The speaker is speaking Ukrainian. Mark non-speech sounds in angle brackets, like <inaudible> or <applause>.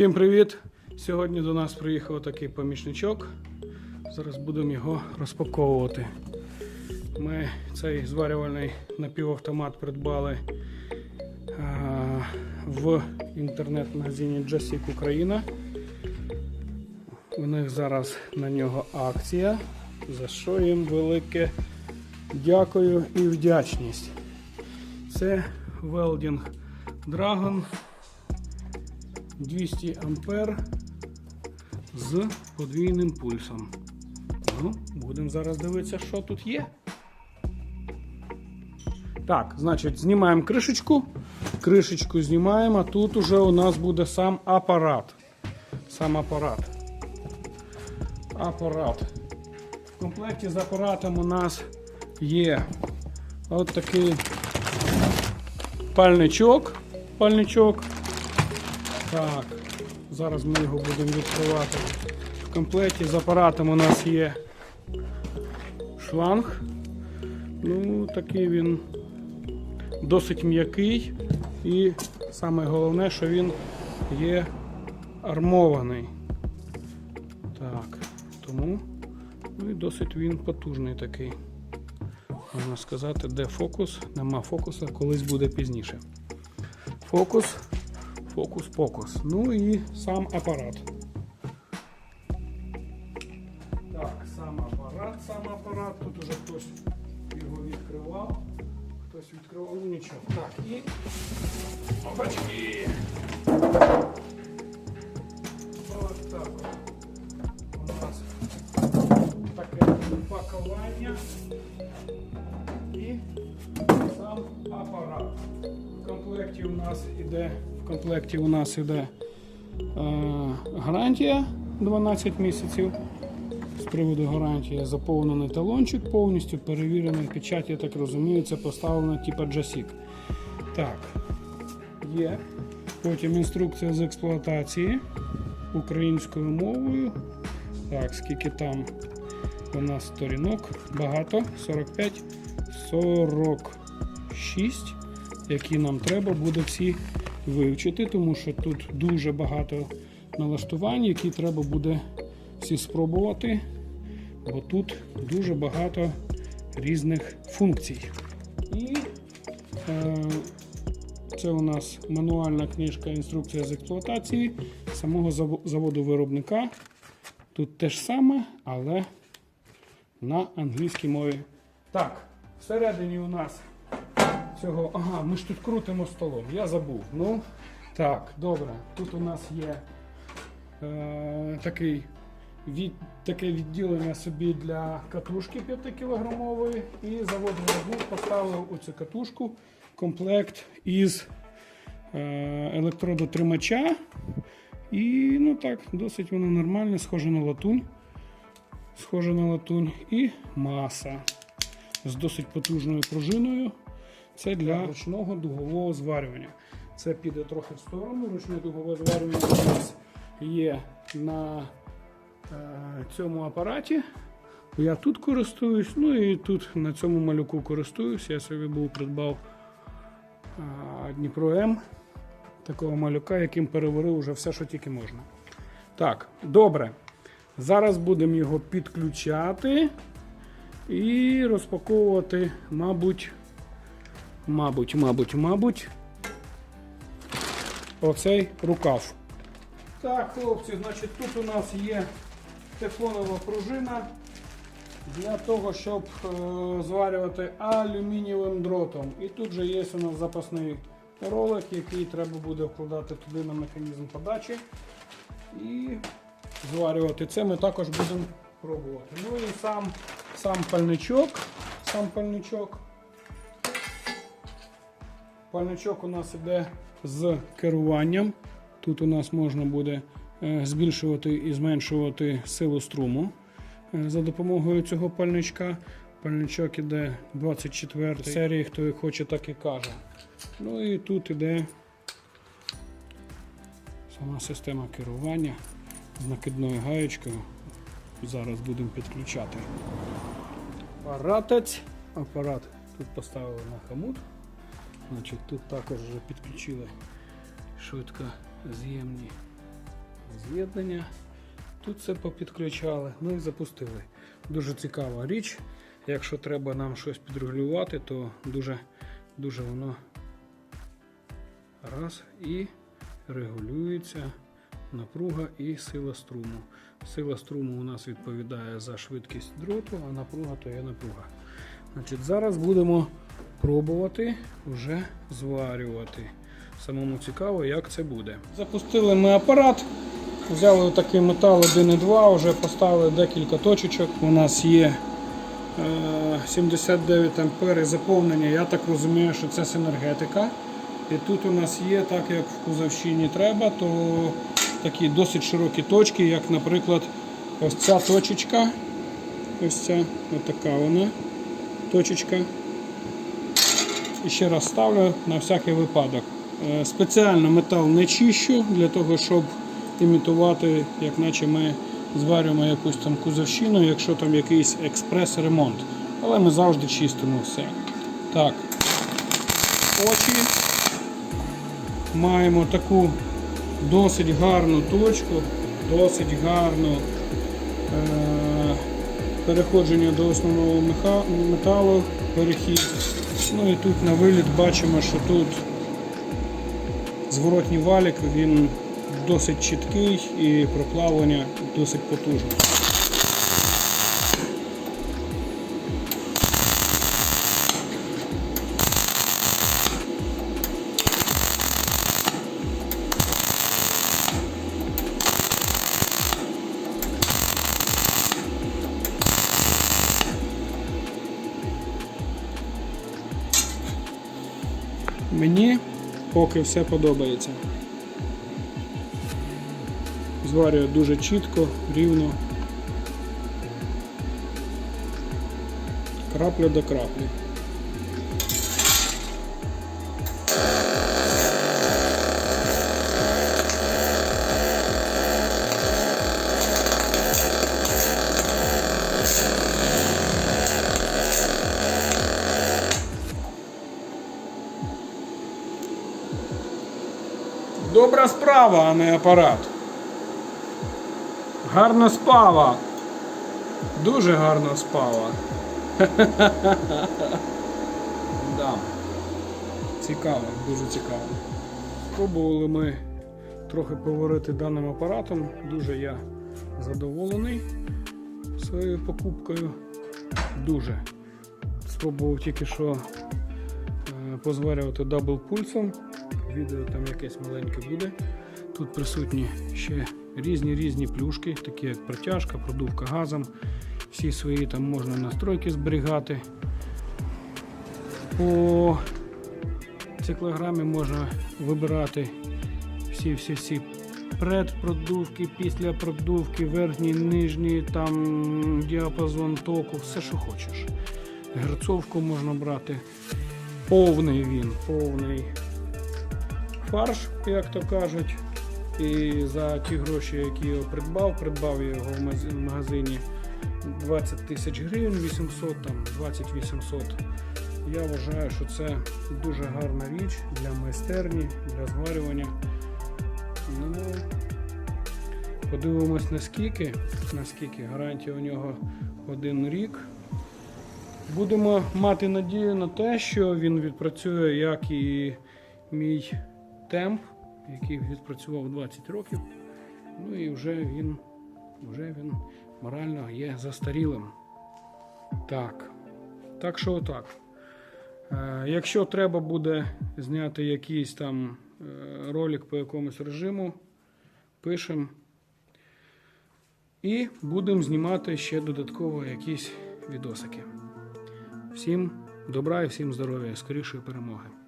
Всім привіт! Сьогодні до нас приїхав такий помічничок. Зараз будемо його розпаковувати. Ми цей зварювальний напівавтомат придбали а, в інтернет-магазині Джасік Україна. У них зараз на нього акція, за що їм велике дякую і вдячність. Це Welding Dragon 200 ампер з подвійним пульсом. Ну, будемо зараз дивитися, що тут є. Так, значить, знімаємо кришечку. Кришечку знімаємо, а тут уже у нас буде сам апарат. Сам апарат. Апарат. В комплекті з апаратом у нас є от такий пальничок. Пальничок. Так, зараз ми його будемо відкривати. В комплекті з апаратом у нас є шланг. Ну, такий він досить м'який. І саме головне, що він є армований. Так, тому ну, і досить він потужний такий. Можна сказати, де фокус, нема фокуса, колись буде пізніше. Фокус Фокус-покус. Ну і сам апарат. Так, сам апарат, сам апарат. Тут уже хтось його відкривав. Хтось відкривав, ну нічого. Так, і. Опачки! Ось так. от. У нас таке пакування і сам апарат. В комплекті у нас іде в комплекті у нас іде е, гарантія 12 місяців. З приводу гарантії заповнений талончик, повністю перевірений печать, я так розумію, це поставлено типа JASIC. Так, є. Потім інструкція з експлуатації українською мовою. Так, скільки там у нас сторінок? Багато. 45, 46, які нам треба буде всі вивчити, тому що тут дуже багато налаштувань, які треба буде всі спробувати, бо тут дуже багато різних функцій. І е, це у нас мануальна книжка інструкція з експлуатації самого заводу виробника. Тут те ж саме, але на англійській мові. Так, всередині у нас цього. Ага, ми ж тут крутимо столом. Я забув. Ну, так, добре. Тут у нас є е, такий від, таке відділення собі для катушки 5 кілограмової. І завод виробник поставив у цю катушку комплект із е, електродотримача. І ну так, досить воно нормально, схоже на латунь. Схоже на латунь. І маса з досить потужною пружиною. Це для ручного дугового зварювання. Це піде трохи в сторону. Ручне дугове зварювання у нас є на е, цьому апараті. Я тут користуюсь, ну і тут на цьому малюку користуюсь. Я собі був придбав е, Дніпро М такого малюка, яким переварив уже все, що тільки можна. Так, добре. Зараз будемо його підключати і розпаковувати, мабуть, мабуть, мабуть, мабуть, оцей рукав. Так, хлопці, значить, тут у нас є тефлонова пружина для того, щоб е, зварювати алюмінієвим дротом. І тут же є у нас запасний ролик, який треба буде вкладати туди на механізм подачі. І зварювати це ми також будемо пробувати. Ну і сам, сам пальничок. Сам пальничок. Пальничок у нас іде з керуванням. Тут у нас можна буде е, збільшувати і зменшувати силу струму е, за допомогою цього пальничка. Пальничок іде 24 серії, хто як хоче, так і каже. Ну і тут іде сама система керування з накидною гаєчкою. Зараз будемо підключати. Апаратець. Апарат тут поставили на хомут. Значить, тут також вже підключили швидко з'ємні з'єднання. Тут все попідключали, ну і запустили. Дуже цікава річ. Якщо треба нам щось підрегулювати, то дуже, дуже воно раз і регулюється напруга і сила струму. Сила струму у нас відповідає за швидкість дроту, а напруга то є напруга. Значить, зараз будемо пробувати вже зварювати. Самому цікаво, як це буде. Запустили ми апарат, взяли такий метал 1,2, вже поставили декілька точечок. У нас є е, 79 ампер і заповнення. Я так розумію, що це синергетика. І тут у нас є, так як в кузовщині треба, то такі досить широкі точки, як, наприклад, ось ця точечка. Ось ця, отака вона точечка. Ще раз ставлю на всякий випадок. Е, Спеціально метал не чищу для того, щоб імітувати, як наче ми зварюємо якусь там кузовщину, якщо там якийсь експрес-ремонт. Але ми завжди чистимо все. Так, очі. Маємо таку досить гарну точку, досить гарну е- переходження до основного металу, перехід. Ну і тут на виліт бачимо, що тут зворотній валік, він досить чіткий і проплавлення досить потужне. Мені поки все подобається. Зварює дуже чітко, рівно. Крапля до краплі. Добра справа, а не апарат. Гарно спала. Дуже гарно спала. <laughs> да. Цікаво, дуже цікаво. Пробували ми трохи поварити даним апаратом. Дуже я задоволений своєю покупкою. Дуже. Спробував тільки що е, позварювати дабл пульсом. Відео там якесь маленьке буде. Тут присутні ще різні різні плюшки, такі як протяжка, продувка газом. Всі свої там можна настройки зберігати. По циклограмі можна вибирати всі-всі-всі предпродувки, після продувки, верхній, нижній, там діапазон току, все, що хочеш. Герцовку можна брати. Повний він, повний фарш, як то кажуть. І за ті гроші, які я придбав, придбав я його в магазині 20 тисяч гривень, 800, там 20 800. Я вважаю, що це дуже гарна річ для майстерні, для зварювання. Ну, подивимось наскільки, наскільки гарантія у нього один рік. Будемо мати надію на те, що він відпрацює як і мій темп, який відпрацював 20 років. Ну і вже він, вже він морально є застарілим. Так. Так що отак. Е, Якщо треба буде зняти якийсь там е, ролик по якомусь режиму, пишемо. І будемо знімати ще додатково якісь відосики. Всім добра і всім здоров'я, скорішої перемоги.